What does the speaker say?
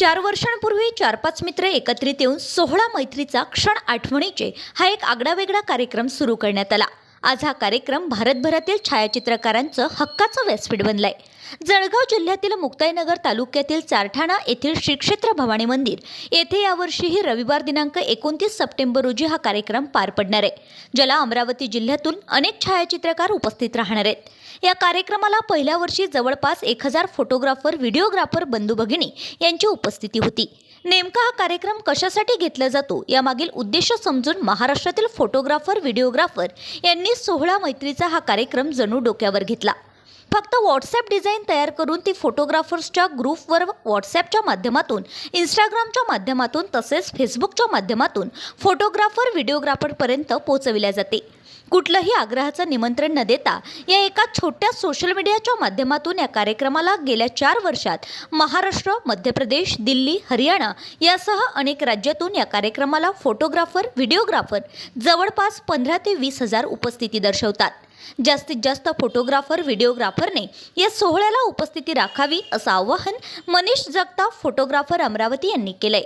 चार वर्षांपूर्वी चार पाच मित्र एकत्रित येऊन सोहळा मैत्रीचा क्षण आठवणीचे हा एक आगळावेगळा कार्यक्रम सुरू करण्यात आला. आज हा कार्यक्रम भारतभरातील छायाचित्रकारांचं हक्काचं व्यासपीठ बनलाय. जळगाव जिल्ह्यातील मुक्ताईनगर तालुक्यातील चारठाणा येथील श्रीक्षेत्र भवानी मंदिर. येथे यावर्षीही रविवार दिनांक एकोणतीस सप्टेंबर रोजी हा कार्यक्रम पार पडणार आहे. ज्याला अमरावती जिल्ह्यातून अनेक छायाचित्रकार उपस्थित राहणार आहेत. या कार्यक्रमाला पहिल्या वर्षी जवळपास एक हजार फोटोग्राफर व्हिडिओग्राफर बंधू भगिनी यांची उपस्थिती होती. नेमका हा कार्यक्रम कशासाठी घेतला जातो? यामागील उद्देश समजून महाराष्ट्रातील फोटोग्राफर व्हिडिओग्राफर यांनी सोहळा मैत्रीचा हा कार्यक्रम जणू डोक्यावर घेतला. फक्त व्हॉट्सॲप डिझाईन तयार करून ती फोटोग्राफर्सच्या ग्रुपवर व्हॉट्सॲपच्या माध्यमातून इंस्टाग्रामच्या माध्यमातून तसेच फेसबुकच्या माध्यमातून फोटोग्राफर व्हिडिओग्राफरपर्यंत पोहोचविल्या जाते. कुठलंही आग्रहाचं निमंत्रण न देता या एका छोट्या सोशल मीडियाच्या माध्यमातून या कार्यक्रमाला गेल्या चार वर्षात महाराष्ट्र मध्य प्रदेश दिल्ली हरियाणा यासह अनेक राज्यातून या कार्यक्रमाला फोटोग्राफर व्हिडिओग्राफर जवळपास पंधरा ते वीस हजार उपस्थिती दर्शवतात. जास्तीत जास्त फोटोग्राफर व्हिडिओग्राफरने या सोहळ्याला उपस्थिती राखावी असं आवाहन मनीष जगताप फोटोग्राफर अमरावती यांनी केलंय.